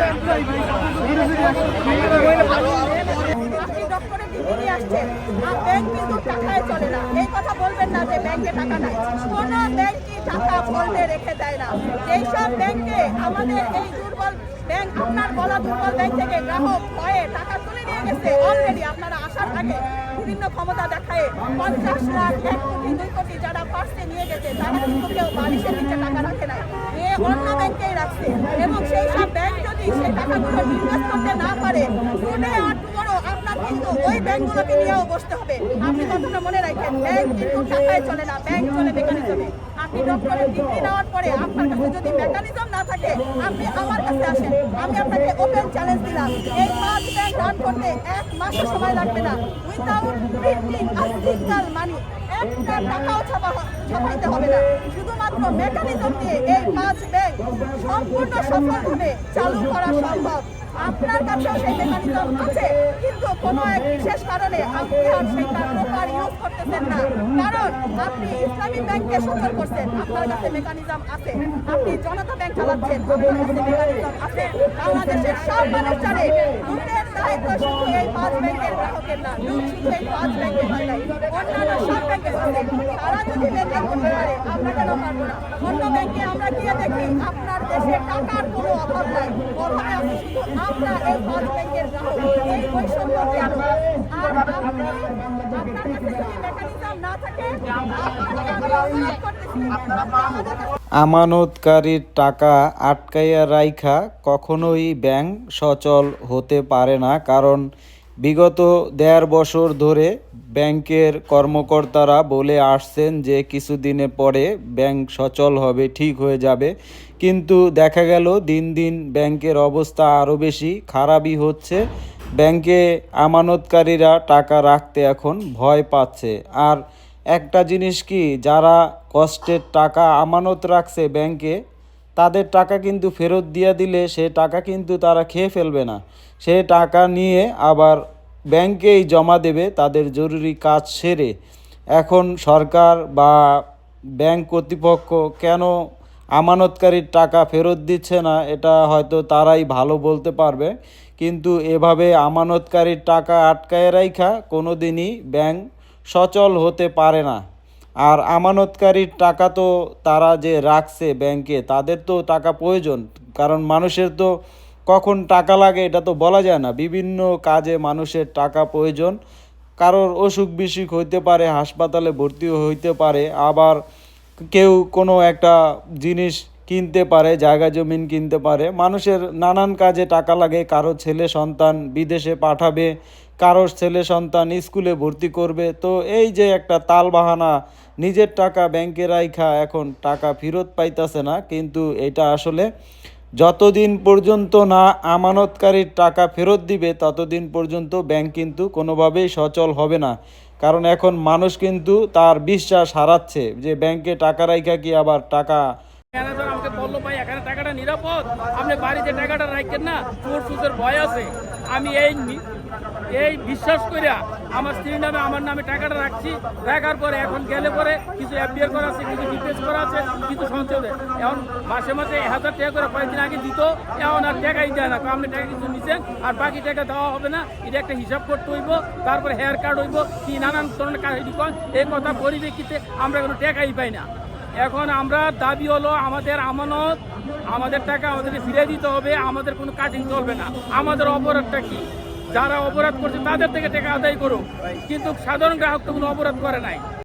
ডক্টরের আসছেন আর ব্যাংক কিন্তু টাকায় চলে না। এই কথা বলবেন না যে ব্যাংকে টাকা নাই। কোনো ব্যাংকই টাকা ফোল্ডে রেখে দেয় না। এইসব ব্যাংকে আমাদের এই দুর্বল ব্যাংক আপনার বলা দুর্বল ব্যাংক থেকে গ্রাহক ভয়ে টাকা তুলে নিয়ে গেছে অলরেডি আপনারা আসার আগে বিভিন্ন ক্ষমতা দেখায় পঞ্চাশ লাখ, এক কোটি, দুই কোটি যারা ফার্স্টে নিয়ে গেছে, তারা কিন্তু কেউ বালিশের নিচে টাকা রাখে নাই। এ অন্য ব্যাংকেই রাখছে। এবং সেই সব ব্যাংক যদি সেই টাকাগুলো ইনভেস্ট করতে না পারে টুডে আর টুমরো আপনার কিন্তু ওই ব্যাংকগুলোকে নিয়েও বসতে হবে। আপনি কথাটা মনে রাখেন, ব্যাংক কিন্তু টাকায় চলে না, ব্যাংক চলে মেকানিজমে আপনি ডক্টরের ডিগ্রি নেওয়ার পরে আপনার কাছে যদি মেকানিজম না থাকে, আপনি আমার কাছে আসেন, আমি আপনাকে ওপেন চ্যালেঞ্জ দিলাম। এই পাঁচ ব্যাংক রান করতে এক মাসও সময় লাগবে না। Without printing a single money একটা টাকাও ছাপা ছাপাইতে হবে না শুধুমাত্র মেকানিজম দিয়ে এই পাঁচ ব্যাংক সম্পূর্ণ সফলভাবে চালু করা সম্ভব আপনার কাছেও সেই মেকানিজম আছে। কিন্তু কোনো এক বিশেষ কারণে আপনি আর সেইটা প্রপার ইউজ করতেছেন না কারণ আপনি ইসলামী ব্যাংককে সচল করছেন আপনার কাছে মেকানিজম আছে। আপনি জনতা ব্যাংক চালাচ্ছেন আপনার কাছে মেকানিজম আছে। বাংলাদেশের সব মানুষ জানে লুটের দায়িত্ব শুধু এই পাঁচ না নাই অন্যান্য সব তারা যদি মেনটেন করতে পারে, আমরা কেন পারব না? অন্য ব্যাংকে আমরা গিয়ে দেখি আপনার দেশে টাকার কোনো অভাব নাই। শুধু আমরা এই পাঁচ ব্যাংকের গ্রাহক। এই বৈষম্য আর? আমানতকারীর টাকা আটকাইয়া রাইখা কখনোই ব্যাংক সচল হতে পারে না, কারণ বিগত দেড় বছর ধরে ব্যাংকের কর্মকর্তারা বলে আসছেন যে কিছুদিনের পরে ব্যাংক সচল হবে, ঠিক হয়ে যাবে। কিন্তু দেখা গেল দিন দিন ব্যাংকের অবস্থা আরও বেশি খারাপই হচ্ছে। ব্যাংকে আমানতকারীরা টাকা রাখতে এখন ভয় পাচ্ছে। আর একটা জিনিস কি, যারা কষ্টের টাকা আমানত রাখছে ব্যাংকে তাদের টাকা কিন্তু ফেরত দিয়ে দিলে সে টাকা কিন্তু তারা খেয়ে ফেলবে না। সে টাকা নিয়ে আবার ব্যাংকেই জমা দেবে, তাদের জরুরি কাজ সেরে। এখন সরকার বা ব্যাংক কর্তৃপক্ষ কেন আমানতকারীর টাকা ফেরত দিচ্ছে না, এটা হয়তো তারাই ভালো বলতে পারবে। কিন্তু এভাবে আমানতকারীর টাকা আটকায় রাইখা কোনো দিনই ব্যাংক সচল হতে পারে না। আর আমানতকারীর টাকা তো তারা যে রাখছে ব্যাংকে, তাদের তো টাকা প্রয়োজন। কারণ মানুষের তো কখন টাকা লাগে এটা তো বলা যায় না। বিভিন্ন কাজে মানুষের টাকা প্রয়োজন। কারোর অসুখ বিসুখ হইতে পারে, হাসপাতালে ভর্তি হইতে পারে, আবার কেউ কোনো একটা জিনিস কিনতে পারে, জায়গা জমিন কিনতে পারে। মানুষের নানান কাজে টাকা লাগে, কারও ছেলে, সন্তান বিদেশে পাঠাবে কারোর ছেলে সন্তান স্কুলে ভর্তি করবে, তো এই যে একটা তাল বাহানা নিজের টাকা ব্যাংকে রাইখা এখন টাকা ফেরত পাইতাছে না, কিন্তু এটা আসলে যতদিন পর্যন্ত না আমানতকারীর টাকা ফেরত দিবে, ততদিন পর্যন্ত ব্যাংক কিন্তু কোনোভাবেই সচল হবে না। কারণ এখন মানুষ কিন্তু তার বিশ্বাস হারাচ্ছে যে ব্যাংকে টাকা রাইখা কি আবার টাকা এখানে টাকাটা নিরাপদ। আপনি বাড়িতে টাকাটা রাখেন না, চোর ভয় আছে। আমি এই এই বিশ্বাস করিয়া আমার স্ত্রীর আমার নামে টাকাটা রাখছি। রাখার পরে এখন গেলে পরে কিছু এফডিআর করা আছে, কিছু ডিটেলস করা আছে, কিছু সঞ্চয়। এখন মাসে মাসে হাজার টাকা করে কয়েকদিন আগে দিত, এখন আর টাকাই দেয় না। আপনি টাকা কিছু নিছেন, আর বাকি টাকা দেওয়া হবে না। এটা একটা হিসাব করতে হইব, তারপরে হেয়ার কার্ড হইব, কি নানান ধরনের কাজ এই কথা পরিপ্রেক্ষিতে আমরা কোনো টাকাই পাই না। এখন আমরা দাবি হলো আমাদের আমানত, আমাদের টাকা আমাদের ফিরে দিতে হবে, আমাদের কোনো কাটিং চলবে না। আমাদের অপরাধটা কি? যারা অপরাধ করছে তাদের থেকে টাকা আদায় করুক। কিন্তু সাধারণ গ্রাহক তো কোনো অপরাধ করে নাই।